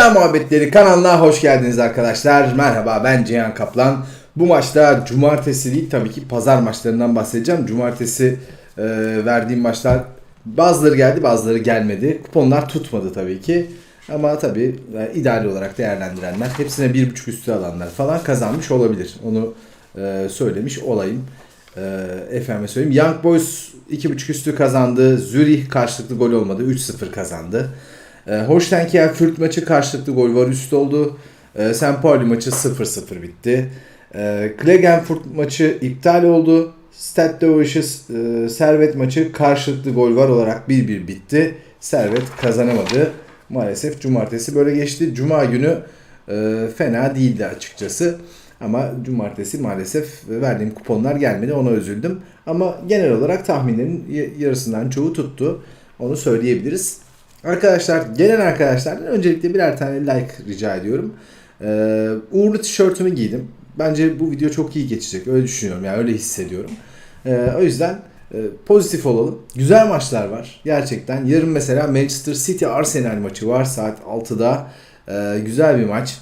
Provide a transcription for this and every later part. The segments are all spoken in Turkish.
İddia Muhabbetleri kanalına hoş geldiniz arkadaşlar. Merhaba ben Cihan Kaplan. Bu maçta cumartesi değil tabii ki pazar maçlarından bahsedeceğim. Cumartesi e, verdiğim maçlar bazıları geldi bazıları gelmedi. Kuponlar tutmadı tabii ki. Ama tabii e, ideal olarak değerlendirenler hepsine bir buçuk üstü alanlar falan kazanmış olabilir. Onu e, söylemiş olayım. E, efendime söyleyeyim. Young Boys 2.5 üstü kazandı. Zürih karşılıklı gol olmadı. 3-0 kazandı. E, Holstein Fürth maçı karşılıklı gol var üst oldu. E, St. Pauli maçı 0-0 bitti. E, Klagenfurt maçı iptal oldu. Stade Dövüş'ü e, Servet maçı karşılıklı gol var olarak 1-1 bitti. Servet kazanamadı. Maalesef cumartesi böyle geçti. Cuma günü e, fena değildi açıkçası. Ama cumartesi maalesef verdiğim kuponlar gelmedi. Ona üzüldüm. Ama genel olarak tahminlerin yarısından çoğu tuttu. Onu söyleyebiliriz. Arkadaşlar gelen arkadaşlardan öncelikle birer tane like rica ediyorum. Ee, uğurlu tişörtümü giydim. Bence bu video çok iyi geçecek. Öyle düşünüyorum yani öyle hissediyorum. Ee, o yüzden e, pozitif olalım. Güzel maçlar var gerçekten. Yarın mesela Manchester City Arsenal maçı var saat 6'da. Ee, güzel bir maç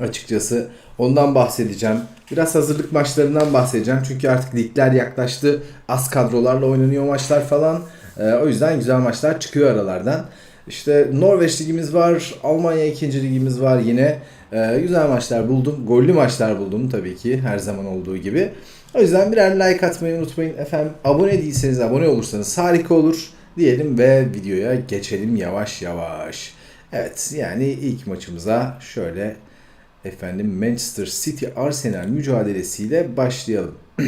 açıkçası. Ondan bahsedeceğim. Biraz hazırlık maçlarından bahsedeceğim. Çünkü artık ligler yaklaştı. Az kadrolarla oynanıyor maçlar falan. Ee, o yüzden güzel maçlar çıkıyor aralardan. İşte Norveç ligimiz var. Almanya 2. ligimiz var yine. Ee, güzel maçlar buldum. Gollü maçlar buldum tabii ki her zaman olduğu gibi. O yüzden birer like atmayı unutmayın. Efendim abone değilseniz abone olursanız harika olur diyelim ve videoya geçelim yavaş yavaş. Evet yani ilk maçımıza şöyle efendim Manchester City Arsenal mücadelesiyle başlayalım.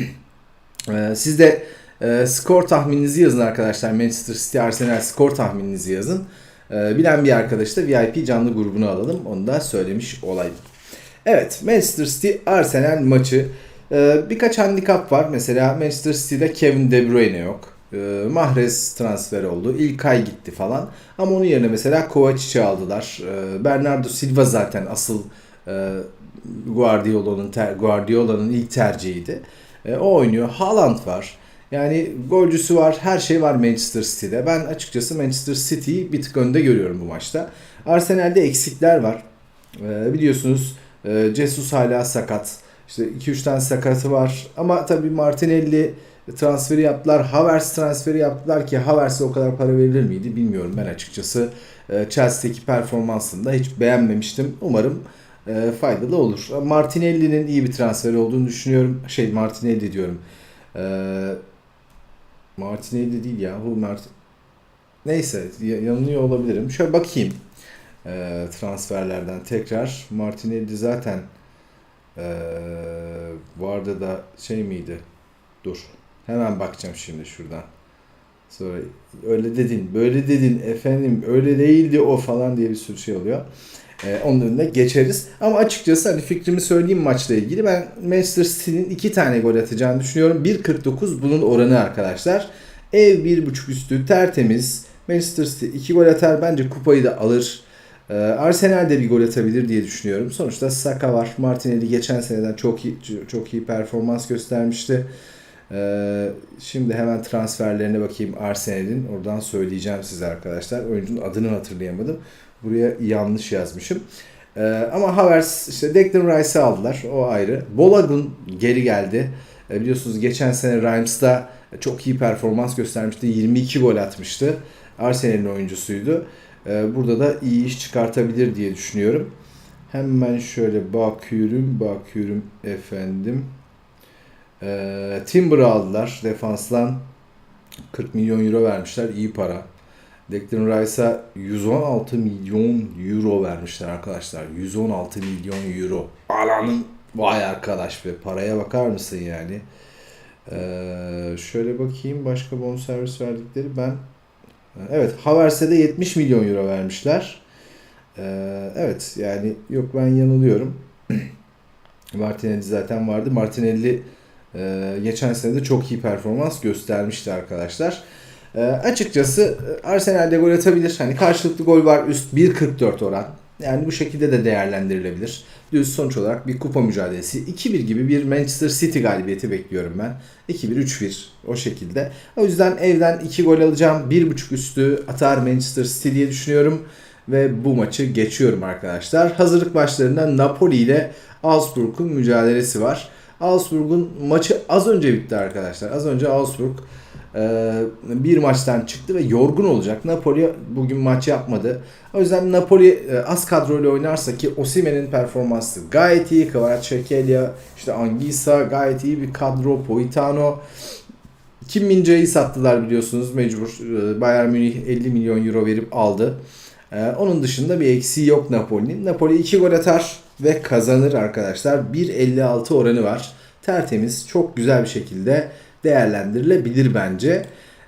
Ee, Siz de e, skor tahmininizi yazın arkadaşlar. Manchester City Arsenal skor tahmininizi yazın. Ee, bilen bir arkadaş da VIP canlı grubunu alalım. Onu da söylemiş olayım. Evet Manchester City Arsenal maçı. Ee, birkaç handikap var. Mesela Manchester City'de Kevin De Bruyne yok. Ee, Mahrez transfer oldu. İlkay gitti falan. Ama onun yerine mesela Kovacic'i aldılar. Ee, Bernardo Silva zaten asıl e, Guardiola'nın Guardiola'nın ilk tercihiydi. E, o oynuyor. Haaland var. Yani golcüsü var. Her şey var Manchester City'de. Ben açıkçası Manchester City'yi bir tık önde görüyorum bu maçta. Arsenal'de eksikler var. E, biliyorsunuz e, Jesus hala sakat. İşte 2-3 tane sakatı var. Ama tabii Martinelli transferi yaptılar. Havertz transferi yaptılar ki Havertz'e o kadar para verilir miydi bilmiyorum ben açıkçası. E, Chelsea'deki performansını da hiç beğenmemiştim. Umarım e, faydalı olur. Martinelli'nin iyi bir transfer olduğunu düşünüyorum. Şey Martinelli diyorum. E, Martinelli değil ya. Bu Mart Neyse ya- yanılıyor olabilirim. Şöyle bakayım. E, transferlerden tekrar. Martinelli zaten e, vardı da şey miydi? Dur. Hemen bakacağım şimdi şuradan. Sonra öyle dedin, böyle dedin efendim, öyle değildi o falan diye bir sürü şey oluyor. Ee, onun önüne geçeriz. Ama açıkçası hani fikrimi söyleyeyim maçla ilgili. Ben Manchester City'nin iki tane gol atacağını düşünüyorum. 1.49 bunun oranı arkadaşlar. Ev 1.5 üstü tertemiz. Manchester City 2 gol atar. Bence kupayı da alır. Ee, Arsenal de bir gol atabilir diye düşünüyorum. Sonuçta Saka var. Martinelli geçen seneden çok iyi çok iyi performans göstermişti. Ee, şimdi hemen transferlerine bakayım Arsenal'in. Oradan söyleyeceğim size arkadaşlar. Oyuncunun adını hatırlayamadım. Buraya yanlış yazmışım. Ee, ama Havertz işte Declan Rice'ı aldılar. O ayrı. Bolagun geri geldi. Ee, biliyorsunuz geçen sene Reims''da çok iyi performans göstermişti. 22 gol atmıştı. Arsenal'in oyuncusuydu. Ee, burada da iyi iş çıkartabilir diye düşünüyorum. Hemen şöyle bakıyorum, bakıyorum efendim. Ee, Timber'ı aldılar defanslan. 40 milyon euro vermişler. iyi para. Declan Rice'a 116 milyon euro vermişler arkadaşlar. 116 milyon euro. Alanın vay arkadaş be. Paraya bakar mısın yani? Ee, şöyle bakayım başka bonservis verdikleri ben Evet Havertz'e de 70 milyon euro vermişler. Ee, evet yani yok ben yanılıyorum. Martinelli zaten vardı. Martinelli e, geçen sene de çok iyi performans göstermişti arkadaşlar. E, açıkçası Arsenal'de gol atabilir. Hani karşılıklı gol var üst 1.44 oran. Yani bu şekilde de değerlendirilebilir. Düz sonuç olarak bir kupa mücadelesi. 2-1 gibi bir Manchester City galibiyeti bekliyorum ben. 2-1, 3-1 o şekilde. O yüzden evden 2 gol alacağım. 1.5 üstü atar Manchester City diye düşünüyorum. ve bu maçı geçiyorum arkadaşlar. Hazırlık maçlarında Napoli ile Augsburg'un mücadelesi var. Augsburg'un maçı az önce bitti arkadaşlar. Az önce Augsburg bir maçtan çıktı ve yorgun olacak. Napoli bugün maç yapmadı. O yüzden Napoli e, az kadroyla oynarsa ki Osimhen'in performansı gayet iyi. Kvaratskhelia, işte Anguissa gayet iyi bir kadro. Poitano. Kim Mince'yi sattılar biliyorsunuz mecbur. E, Bayern Münih 50 milyon euro verip aldı. E, onun dışında bir eksiği yok Napoli'nin. Napoli 2 gol atar ve kazanır arkadaşlar. 1.56 oranı var. Tertemiz, çok güzel bir şekilde değerlendirilebilir bence.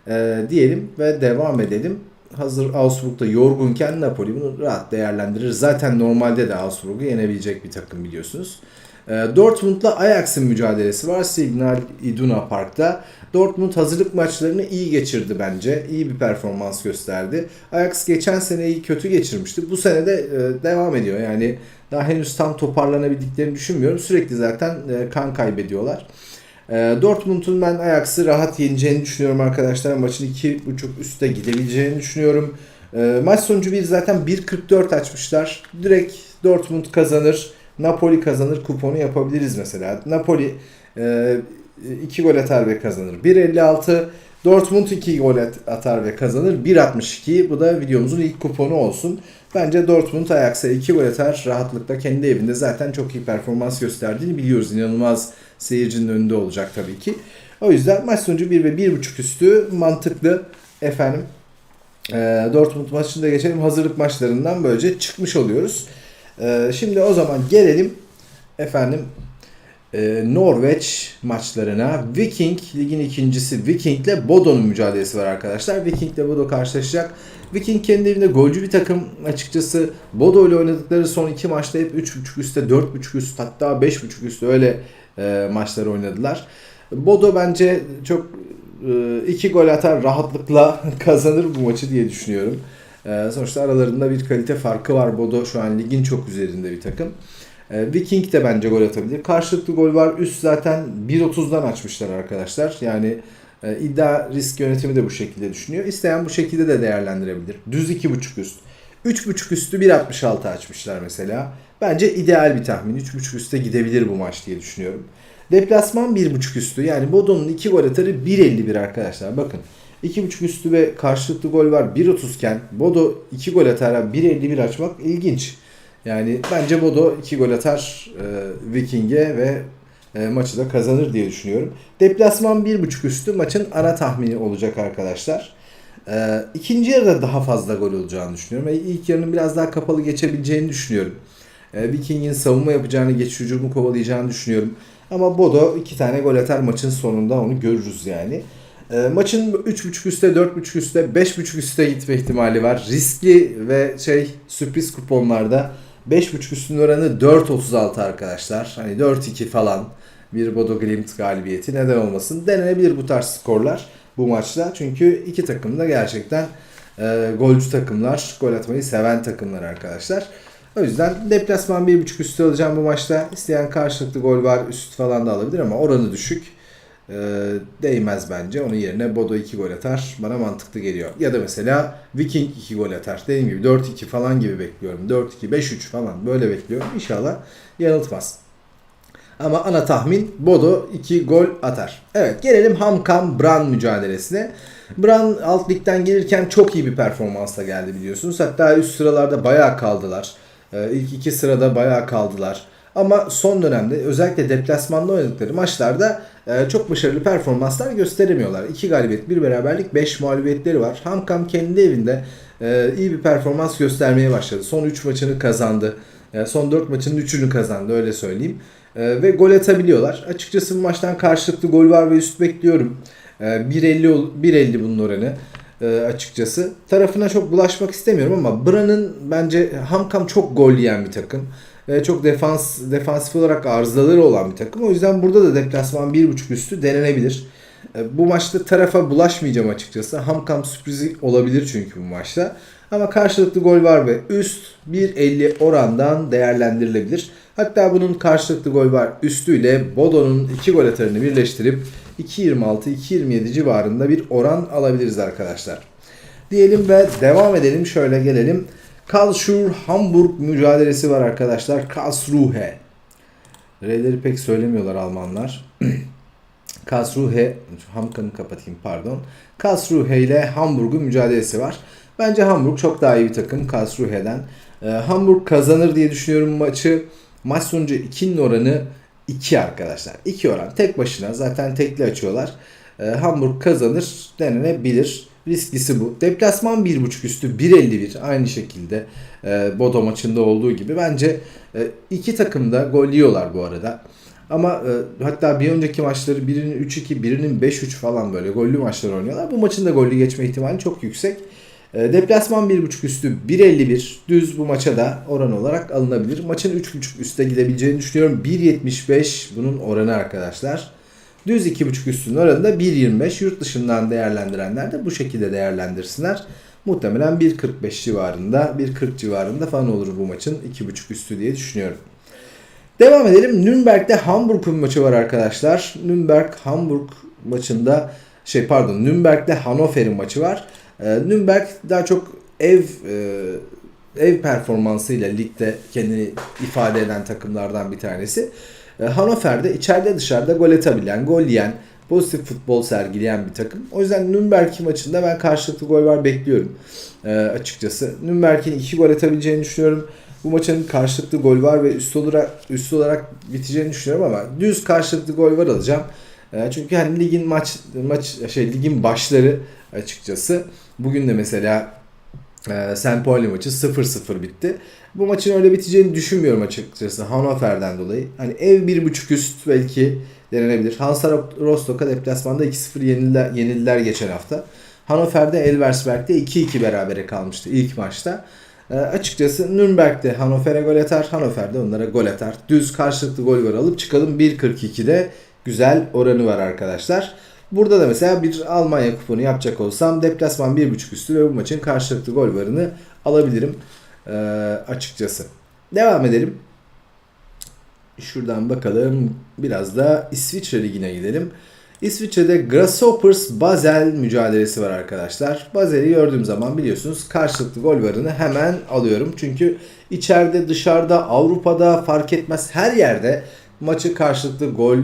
E, diyelim ve devam edelim. Hazır Augsburg'da yorgunken Napoli bunu rahat değerlendirir. Zaten normalde de Augsburg'u yenebilecek bir takım biliyorsunuz. E, Dortmund'la Ajax'ın mücadelesi var Signal Iduna Park'ta. Dortmund hazırlık maçlarını iyi geçirdi bence. İyi bir performans gösterdi. Ajax geçen seneyi kötü geçirmişti. Bu sene de e, devam ediyor. Yani daha henüz tam toparlanabildiklerini düşünmüyorum. Sürekli zaten e, kan kaybediyorlar. E, Dortmund'un ben Ajax'ı rahat yeneceğini düşünüyorum arkadaşlar. Maçın 2.5 üstte gidebileceğini düşünüyorum. E, maç sonucu bir zaten 1.44 açmışlar. Direkt Dortmund kazanır. Napoli kazanır kuponu yapabiliriz mesela. Napoli 2 gol atar ve kazanır. 1.56 Dortmund 2 gol atar ve kazanır. 1.62 bu da videomuzun ilk kuponu olsun. Bence Dortmund Ajax'a 2 gol atar rahatlıkla kendi evinde zaten çok iyi performans gösterdiğini biliyoruz. İnanılmaz seyircinin önünde olacak tabii ki. O yüzden maç sonucu 1 ve 1.5 üstü mantıklı efendim. E, Dortmund maçında geçelim. Hazırlık maçlarından böylece çıkmış oluyoruz. E, şimdi o zaman gelelim efendim e, Norveç maçlarına. Viking ligin ikincisi Viking ile Bodo'nun mücadelesi var arkadaşlar. Viking ile Bodo karşılaşacak. Viking kendi evinde golcü bir takım açıkçası. Bodo ile oynadıkları son iki maçta hep 3.5 üstte, 4.5 üst hatta 5.5 üstte öyle e, maçlar oynadılar. Bodo bence çok e, iki gol atar rahatlıkla kazanır bu maçı diye düşünüyorum. E, sonuçta aralarında bir kalite farkı var. Bodo şu an ligin çok üzerinde bir takım. E, Viking de bence gol atabilir. Karşılıklı gol var. Üst zaten 1.30'dan açmışlar arkadaşlar. Yani e, iddia risk yönetimi de bu şekilde düşünüyor. İsteyen bu şekilde de değerlendirebilir. Düz 2.5 üst. 3.5 üstü 1.66 açmışlar mesela. Bence ideal bir tahmin. 3.5 üste gidebilir bu maç diye düşünüyorum. Deplasman 1.5 üstü. Yani Bodo'nun 2 gol atarı 1.51 arkadaşlar. Bakın 2.5 üstü ve karşılıklı gol var 1.30 iken Bodo 2 gol atar 1.51 açmak ilginç. Yani bence Bodo 2 gol atar e, Viking'e ve e, maçı da kazanır diye düşünüyorum. Deplasman 1.5 üstü maçın ana tahmini olacak arkadaşlar. E, ikinci yarıda daha fazla gol olacağını düşünüyorum. Ve ilk yarının biraz daha kapalı geçebileceğini düşünüyorum. E, Viking'in savunma yapacağını, geç hücumu kovalayacağını düşünüyorum. Ama Bodo 2 tane gol atar maçın sonunda onu görürüz yani. E, maçın 3.5 üstte, 4.5 üstte, 5.5 üstte gitme ihtimali var. Riskli ve şey sürpriz kuponlarda 5.5 üstün oranı 4.36 arkadaşlar. Hani 4-2 falan bir Bodo Glimt galibiyeti neden olmasın. Denenebilir bu tarz skorlar bu maçta. Çünkü iki takım da gerçekten e, golcü takımlar, gol atmayı seven takımlar arkadaşlar. O yüzden deplasman 1.5 üstü alacağım bu maçta. İsteyen karşılıklı gol var, üst falan da alabilir ama oranı düşük. E, değmez bence. Onun yerine Bodo 2 gol atar. Bana mantıklı geliyor. Ya da mesela Viking 2 gol atar. Dediğim gibi 4-2 falan gibi bekliyorum. 4-2, 5-3 falan böyle bekliyorum. İnşallah yanıltmaz. Ama ana tahmin Bodo 2 gol atar. Evet gelelim Hamkam Bran mücadelesine. Bran alt ligden gelirken çok iyi bir performansla geldi biliyorsunuz. Hatta üst sıralarda bayağı kaldılar. Ee, iki sırada bayağı kaldılar. Ama son dönemde özellikle deplasmanda oynadıkları maçlarda e, çok başarılı performanslar gösteremiyorlar. 2 galibiyet, 1 beraberlik, 5 mağlubiyetleri var. Hamkam kendi evinde e, iyi bir performans göstermeye başladı. Son 3 maçını kazandı. E, son 4 maçının 3'ünü kazandı öyle söyleyeyim. E, ve gol atabiliyorlar. Açıkçası bu maçtan karşılıklı gol var ve üst bekliyorum. E, 1.50 1.50 bunun oranı açıkçası. Tarafına çok bulaşmak istemiyorum ama Bran'ın bence Hamkam çok gol yiyen bir takım. E, çok defans defansif olarak arızaları olan bir takım. O yüzden burada da deplasman 1.5 üstü denenebilir. E, bu maçta tarafa bulaşmayacağım açıkçası. Hamkam sürprizi olabilir çünkü bu maçta. Ama karşılıklı gol var ve üst 1.50 orandan değerlendirilebilir. Hatta bunun karşılıklı gol var üstüyle Bodo'nun 2 gol atarını birleştirip 2.26-2.27 civarında bir oran alabiliriz arkadaşlar. Diyelim ve devam edelim. Şöyle gelelim. Karlsruhe Hamburg mücadelesi var arkadaşlar. Karlsruhe. R'leri pek söylemiyorlar Almanlar. Karlsruhe, Hamkan'ı kapatayım pardon. Karlsruhe ile Hamburg'un mücadelesi var. Bence Hamburg çok daha iyi bir takım Karlsruhe'den. Ee, Hamburg kazanır diye düşünüyorum maçı. Maç sonucu 2'nin oranı 2 arkadaşlar. 2 oran tek başına zaten tekli açıyorlar. Ee, Hamburg kazanır denenebilir. Risklisi bu. Deplasman 1.5 üstü 1.51 aynı şekilde e, Bodo maçında olduğu gibi. Bence e, iki takım da gol yiyorlar bu arada. Ama e, hatta bir önceki maçları birinin 3-2 birinin 5-3 falan böyle gollü maçlar oynuyorlar. Bu maçın da gollü geçme ihtimali çok yüksek. E, deplasman 1.5 üstü 1.51 düz bu maça da oran olarak alınabilir. Maçın 3.5 üste gidebileceğini düşünüyorum. 1.75 bunun oranı arkadaşlar. Düz 2.5 üstünün oranı da 1.25. Yurt dışından değerlendirenler de bu şekilde değerlendirsinler. Muhtemelen 1.45 civarında, 1.40 civarında falan olur bu maçın 2.5 üstü diye düşünüyorum. Devam edelim. Nürnberg'de Hamburg'un maçı var arkadaşlar. Nürnberg Hamburg maçında şey pardon Nürnberg'de Hannover'in maçı var. Ee, Nürnberg daha çok ev e, ev performansıyla ligde kendini ifade eden takımlardan bir tanesi. Ee, Hannover'de içeride dışarıda gol atabilen, gol yiyen, pozitif futbol sergileyen bir takım. O yüzden Nürnberg maçında ben karşılıklı gol var bekliyorum ee, açıkçası. Nürnberg'in iki gol atabileceğini düşünüyorum. Bu maçın karşılıklı gol var ve üst olarak üst olarak biteceğini düşünüyorum ama düz karşılıklı gol var alacağım. Ee, çünkü hani ligin maç maç şey ligin başları açıkçası. Bugün de mesela e. Pauli maçı 0-0 bitti. Bu maçın öyle biteceğini düşünmüyorum açıkçası Hannover'den dolayı. Hani ev 1.5 üst belki denenebilir. Hansa Rostock'a deplasmanda 2-0 yenildiler, yenildiler geçen hafta. Hannover'de Elversberg'de 2-2 berabere kalmıştı ilk maçta. E, açıkçası Nürnberg'de Hannover'e gol atar, Hannover'de onlara gol atar. Düz karşılıklı gol var alıp çıkalım 1.42'de güzel oranı var arkadaşlar. Burada da mesela bir Almanya kuponu yapacak olsam deplasman 1.5 üstü ve bu maçın karşılıklı gol varını alabilirim e, açıkçası. Devam edelim. Şuradan bakalım. Biraz da İsviçre Ligi'ne gidelim. İsviçre'de Grasshoppers Basel mücadelesi var arkadaşlar. Basel'i gördüğüm zaman biliyorsunuz karşılıklı gol varını hemen alıyorum. Çünkü içeride, dışarıda, Avrupa'da fark etmez her yerde maçı karşılıklı gol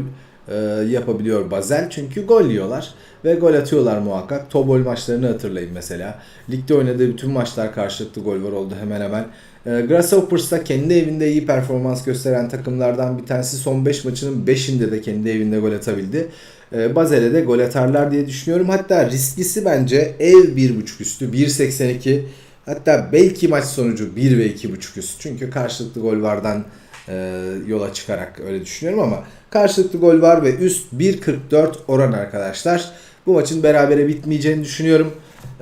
e, yapabiliyor Basel. Çünkü gol yiyorlar ve gol atıyorlar muhakkak. Tobol maçlarını hatırlayın mesela. Ligde oynadığı bütün maçlar karşılıklı gol var oldu hemen hemen. E, Grasshoppers da kendi evinde iyi performans gösteren takımlardan bir tanesi. Son 5 maçının 5'inde de kendi evinde gol atabildi. E, Basel'e de gol atarlar diye düşünüyorum. Hatta risklisi bence ev 1.5 üstü 1.82 Hatta belki maç sonucu 1 ve 2.5 üst. Çünkü karşılıklı gol vardan e, yola çıkarak öyle düşünüyorum ama karşılıklı gol var ve üst 1.44 oran arkadaşlar. Bu maçın berabere bitmeyeceğini düşünüyorum.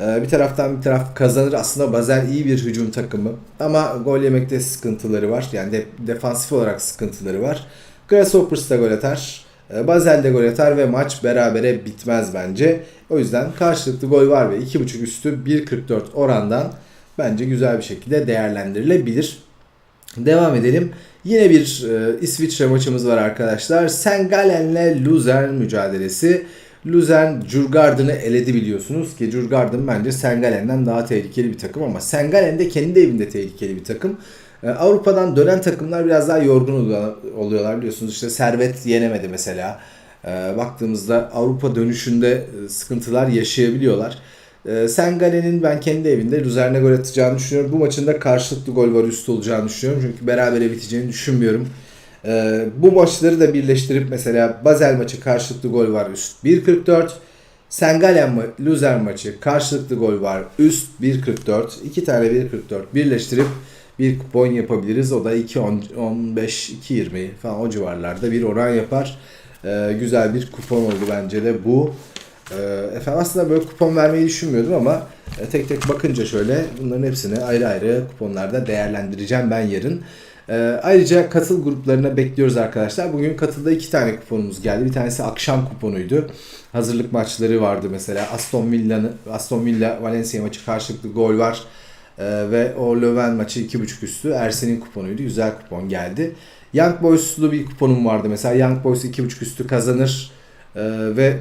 E, bir taraftan bir taraf kazanır. Aslında Basel iyi bir hücum takımı ama gol yemekte sıkıntıları var. Yani de, defansif olarak sıkıntıları var. Grasshoppers da gol atar. E, Basel de gol atar ve maç berabere bitmez bence. O yüzden karşılıklı gol var ve 2.5 üstü 1.44 orandan bence güzel bir şekilde değerlendirilebilir. Devam edelim. Yine bir e, İsviçre maçımız var arkadaşlar. Sengalen'le Luzern mücadelesi. Luzern Djurgården'ı eledi biliyorsunuz ki Djurgården bence Sengalen'den daha tehlikeli bir takım ama Sengalen de kendi evinde tehlikeli bir takım. E, Avrupa'dan dönen takımlar biraz daha yorgun oluyorlar biliyorsunuz işte Servet yenemedi mesela. E, baktığımızda Avrupa dönüşünde e, sıkıntılar yaşayabiliyorlar. E, Sengalen'in ben kendi evinde Luzern'e gol atacağını düşünüyorum. Bu maçın da karşılıklı gol var üstü olacağını düşünüyorum. Çünkü berabere biteceğini düşünmüyorum. E, bu maçları da birleştirip mesela Basel maçı karşılıklı gol var üst 1.44. Sengalen ma Luzern maçı karşılıklı gol var üst 1.44. İki tane 1.44 birleştirip bir kupon yapabiliriz. O da 2.15, 2.20 falan o civarlarda bir oran yapar. Ee, güzel bir kupon oldu bence de bu. Ee, efendim aslında böyle kupon vermeyi düşünmüyordum ama e, tek tek bakınca şöyle bunların hepsini ayrı ayrı kuponlarda değerlendireceğim ben yarın. Ee, ayrıca katıl gruplarına bekliyoruz arkadaşlar. Bugün katılda iki tane kuponumuz geldi. Bir tanesi akşam kuponuydu. Hazırlık maçları vardı mesela. Aston Villa'nın Aston Villa Valencia maçı karşılıklı gol var. Ee, ve o Löwen maçı 2.5 üstü Ersen'in kuponuydu. Güzel kupon geldi. Young Boys'lu bir kuponum vardı. Mesela Young Boys 2.5 üstü kazanır. Ee, ve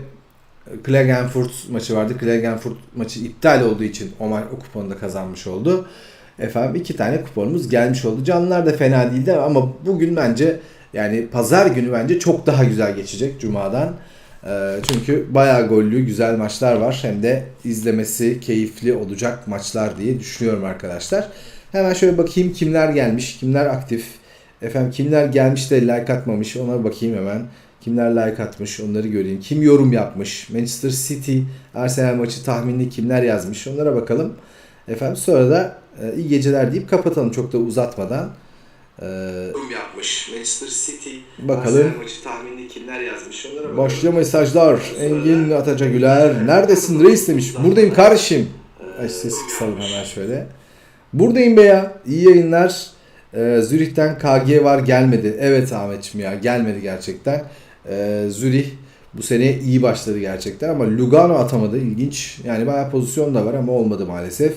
Klagenfurt maçı vardı. Klagenfurt maçı iptal olduğu için o, ma- o kuponu da kazanmış oldu. Efendim iki tane kuponumuz gelmiş oldu. Canlılar da fena değildi ama bugün bence yani pazar günü bence çok daha güzel geçecek Cuma'dan. Ee, çünkü bayağı gollü güzel maçlar var. Hem de izlemesi keyifli olacak maçlar diye düşünüyorum arkadaşlar. Hemen şöyle bakayım kimler gelmiş, kimler aktif. Efendim kimler gelmiş de like atmamış ona bakayım hemen. Kimler like atmış onları göreyim. Kim yorum yapmış. Manchester City, Arsenal maçı tahminini kimler yazmış onlara bakalım. Efendim sonra da e, iyi geceler deyip kapatalım çok da uzatmadan. Ee, yorum yapmış. Manchester City Bakalım. Maçı tahminini kimler yazmış onlara. Başlıyor mesajlar. Engin Ataca Güler. Neredesin reis demiş. Buradayım kardeşim. Ay ses kısalım hemen şöyle. Buradayım be ya. İyi yayınlar. Ee, Zürih'ten KG var gelmedi. Evet Ahmetçim ya gelmedi gerçekten. Ee, Zürih bu sene iyi başladı gerçekten ama Lugano atamadı. İlginç. Yani bayağı pozisyon da var ama olmadı maalesef.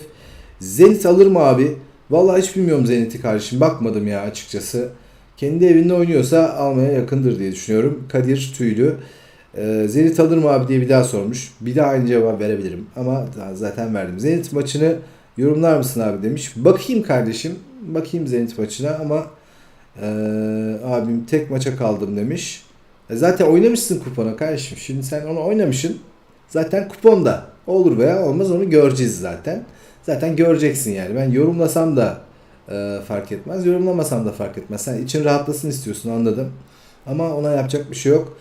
Zenit alır mı abi? Vallahi hiç bilmiyorum Zenit'i kardeşim. Bakmadım ya açıkçası. Kendi evinde oynuyorsa almaya yakındır diye düşünüyorum. Kadir Tüylü. Ee, Zenit alır mı abi diye bir daha sormuş. Bir daha aynı cevap verebilirim. Ama zaten verdim. Zenit maçını yorumlar mısın abi demiş. Bakayım kardeşim. Bakayım Zenit maçına ama ee, abim tek maça kaldım demiş. E zaten oynamışsın kupona kardeşim. Şimdi sen onu oynamışsın. Zaten kuponda. Olur veya olmaz onu göreceğiz zaten. Zaten göreceksin yani. Ben yorumlasam da e, fark etmez. Yorumlamasam da fark etmez. Sen için rahatlasın istiyorsun anladım. Ama ona yapacak bir şey yok.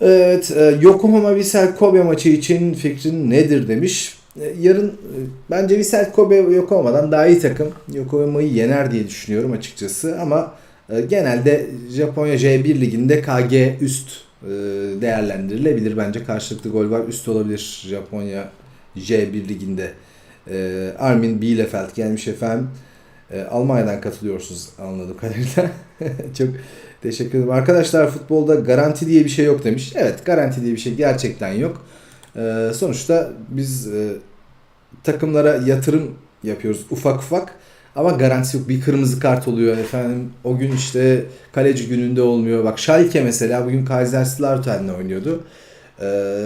Evet, e, Yokohama Vissel Kobe maçı için fikrin nedir demiş. E, yarın e, bence Vissel Kobe Yokohama'dan daha iyi takım. Yokohama'yı yener diye düşünüyorum açıkçası ama e, genelde Japonya J1 liginde KG üst değerlendirilebilir. Bence karşılıklı gol var. Üst olabilir Japonya J1 liginde. E, Armin Bielefeld gelmiş efendim. E, Almanya'dan katılıyorsunuz anladığım kadarıyla. Çok teşekkür ederim. Arkadaşlar futbolda garanti diye bir şey yok demiş. Evet garanti diye bir şey gerçekten yok. E, sonuçta biz e, takımlara yatırım yapıyoruz ufak ufak. Ama garantisi yok. Bir kırmızı kart oluyor efendim. O gün işte kaleci gününde olmuyor. Bak Schalke mesela bugün Kaiserslautern'le oynuyordu. E,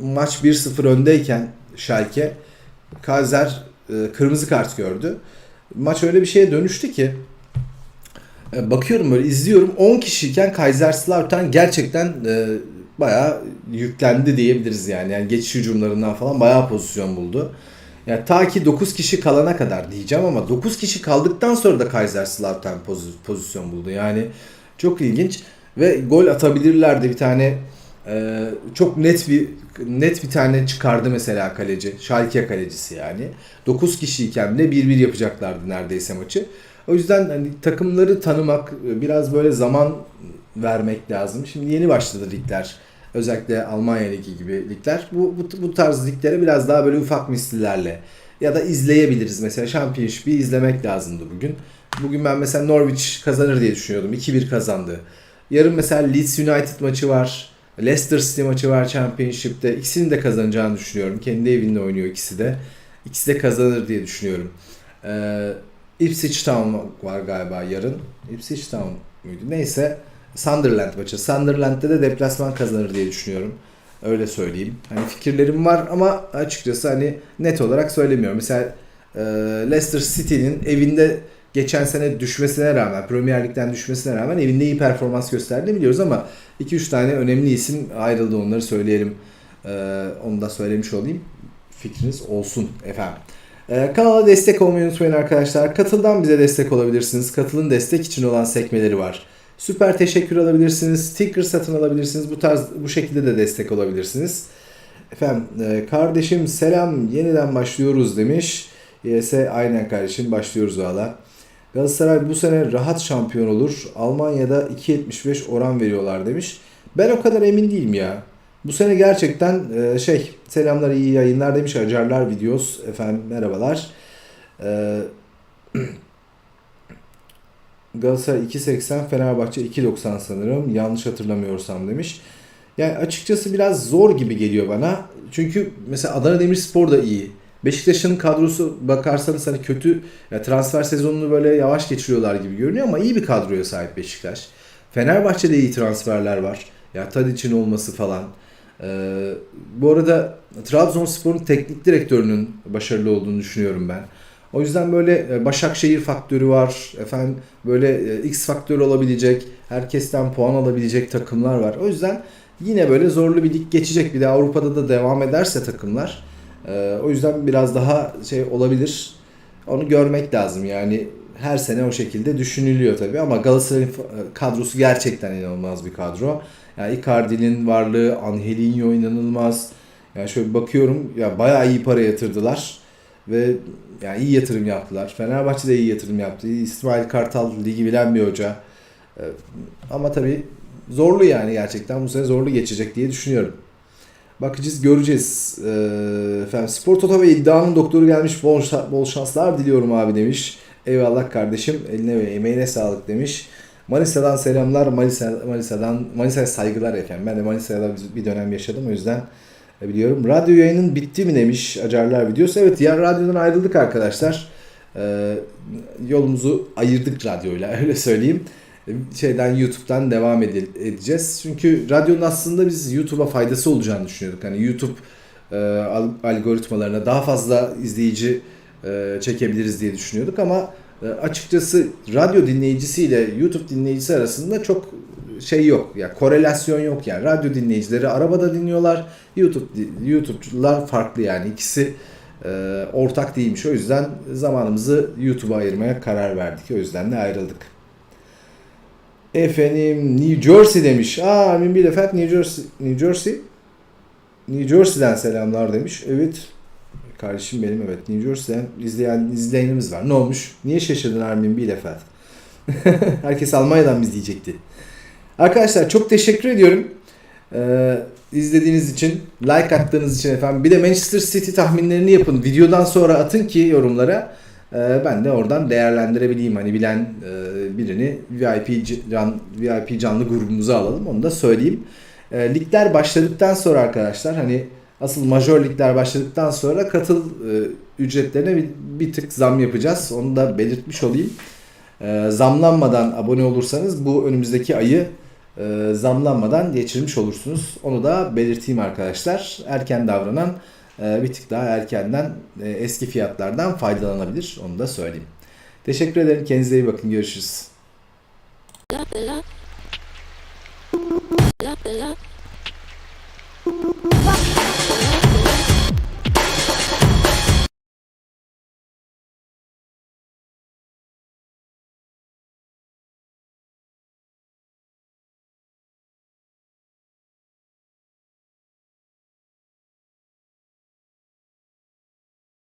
maç 1-0 öndeyken Schalke Kaiser e, kırmızı kart gördü. Maç öyle bir şeye dönüştü ki e, bakıyorum böyle izliyorum 10 kişiyken Kaiserslautern gerçekten e, bayağı yüklendi diyebiliriz yani. Yani geçiş hücumlarından falan bayağı pozisyon buldu. Yani ta ki 9 kişi kalana kadar diyeceğim ama 9 kişi kaldıktan sonra da Kaiserslautern poz- pozisyon buldu. Yani çok ilginç ve gol atabilirlerdi bir tane e, çok net bir net bir tane çıkardı mesela kaleci. Schalke kalecisi yani. 9 kişiyken de 1-1 yapacaklardı neredeyse maçı. O yüzden hani takımları tanımak, biraz böyle zaman vermek lazım. Şimdi yeni başladı ligler. Özellikle Almanya Ligi gibi ligler. Bu, bu, bu tarz liglere biraz daha böyle ufak mislilerle ya da izleyebiliriz. Mesela Championship'i izlemek lazımdı bugün. Bugün ben mesela Norwich kazanır diye düşünüyordum. 2-1 kazandı. Yarın mesela Leeds United maçı var. Leicester City maçı var Championship'te. İkisini de kazanacağını düşünüyorum. Kendi evinde oynuyor ikisi de. İkisi de kazanır diye düşünüyorum. Ee, Ipswich Town var galiba yarın. Ipswich Town muydu? Neyse. Sunderland maçı. Sunderland'de de deplasman kazanır diye düşünüyorum. Öyle söyleyeyim. Hani fikirlerim var ama açıkçası hani net olarak söylemiyorum. Mesela e, Leicester City'nin evinde geçen sene düşmesine rağmen, Premier Lig'den düşmesine rağmen evinde iyi performans gösterdiğini biliyoruz ama 2-3 tane önemli isim ayrıldı onları söyleyelim. E, onu da söylemiş olayım. Fikriniz olsun efendim. Ee, kanala destek olmayı unutmayın arkadaşlar. Katıldan bize destek olabilirsiniz. Katılın destek için olan sekmeleri var. Süper teşekkür alabilirsiniz. Sticker satın alabilirsiniz. Bu tarz bu şekilde de destek olabilirsiniz. Efendim e, kardeşim selam yeniden başlıyoruz demiş. YS aynen kardeşim başlıyoruz valla. Galatasaray bu sene rahat şampiyon olur. Almanya'da 2.75 oran veriyorlar demiş. Ben o kadar emin değilim ya. Bu sene gerçekten e, şey selamlar iyi yayınlar demiş Acarlar Videos efendim merhabalar. E, Galatasaray 2.80 Fenerbahçe 2.90 sanırım yanlış hatırlamıyorsam demiş. Yani açıkçası biraz zor gibi geliyor bana. Çünkü mesela Adana Demirspor da iyi. Beşiktaş'ın kadrosu bakarsanız hani kötü ya transfer sezonunu böyle yavaş geçiriyorlar gibi görünüyor ama iyi bir kadroya sahip Beşiktaş. Fenerbahçe'de iyi transferler var. Ya Tadic'in olması falan. Ee, bu arada Trabzonspor'un teknik direktörünün başarılı olduğunu düşünüyorum ben. O yüzden böyle e, Başakşehir faktörü var. Efendim böyle e, X faktörü olabilecek, herkesten puan alabilecek takımlar var. O yüzden yine böyle zorlu bir lig geçecek. Bir de Avrupa'da da devam ederse takımlar. e, o yüzden biraz daha şey olabilir. Onu görmek lazım. Yani her sene o şekilde düşünülüyor tabii ama Galatasaray'ın kadrosu gerçekten inanılmaz bir kadro. Yani Icardi'nin varlığı, Angelinho inanılmaz. Yani şöyle bakıyorum ya bayağı iyi para yatırdılar ve yani iyi yatırım yaptılar. Fenerbahçe de iyi yatırım yaptı. İsmail Kartal ligi bilen bir hoca. Ee, Ama tabii zorlu yani gerçekten bu sene zorlu geçecek diye düşünüyorum. Bakacağız, göreceğiz. Ee, efendim Spor Toto ve iddianın doktoru gelmiş. Bol, bol şanslar diliyorum abi demiş. Eyvallah kardeşim. Eline ve emeğine sağlık demiş. Manisa'dan selamlar. Manisa, Manisa'dan Manisa'ya saygılar efendim. Ben de Manisa'da bir dönem yaşadım o yüzden biliyorum. Radyo yayının bitti mi demiş Acarlar videosu. Evet ya radyodan ayrıldık arkadaşlar. Ee, yolumuzu ayırdık radyoyla öyle söyleyeyim. E, Şeyden YouTube'dan devam ede- edeceğiz. Çünkü radyonun aslında biz YouTube'a faydası olacağını düşünüyorduk. Hani YouTube e, al- algoritmalarına daha fazla izleyici e, çekebiliriz diye düşünüyorduk ama e, açıkçası radyo dinleyicisiyle YouTube dinleyicisi arasında çok şey yok. Ya korelasyon yok yani. Radyo dinleyicileri arabada dinliyorlar. YouTube YouTube'cular farklı yani. ikisi e, ortak değilmiş. O yüzden zamanımızı YouTube'a ayırmaya karar verdik. O yüzden de ayrıldık. Efendim New Jersey demiş. Aa Amin bir efendim New Jersey. New Jersey. New Jersey'den selamlar demiş. Evet. Kardeşim benim evet. New Jersey'den izleyen izleyenimiz var. Ne olmuş? Niye şaşırdın Armin Bielefeld? Herkes Almanya'dan mı izleyecekti? Arkadaşlar çok teşekkür ediyorum. Ee, izlediğiniz için, like attığınız için efendim. Bir de Manchester City tahminlerini yapın. Videodan sonra atın ki yorumlara. Ee, ben de oradan değerlendirebileyim. Hani bilen e, birini VIP can VIP canlı grubumuza alalım. Onu da söyleyeyim. Ee, ligler başladıktan sonra arkadaşlar hani asıl majör ligler başladıktan sonra katıl e, ücretlerine bir, bir tık zam yapacağız. Onu da belirtmiş olayım. Ee, zamlanmadan abone olursanız bu önümüzdeki ayı e, zamlanmadan geçirmiş olursunuz. Onu da belirteyim arkadaşlar. Erken davranan e, bir tık daha erkenden e, eski fiyatlardan faydalanabilir. Onu da söyleyeyim. Teşekkür ederim. Kendinize iyi bakın. Görüşürüz.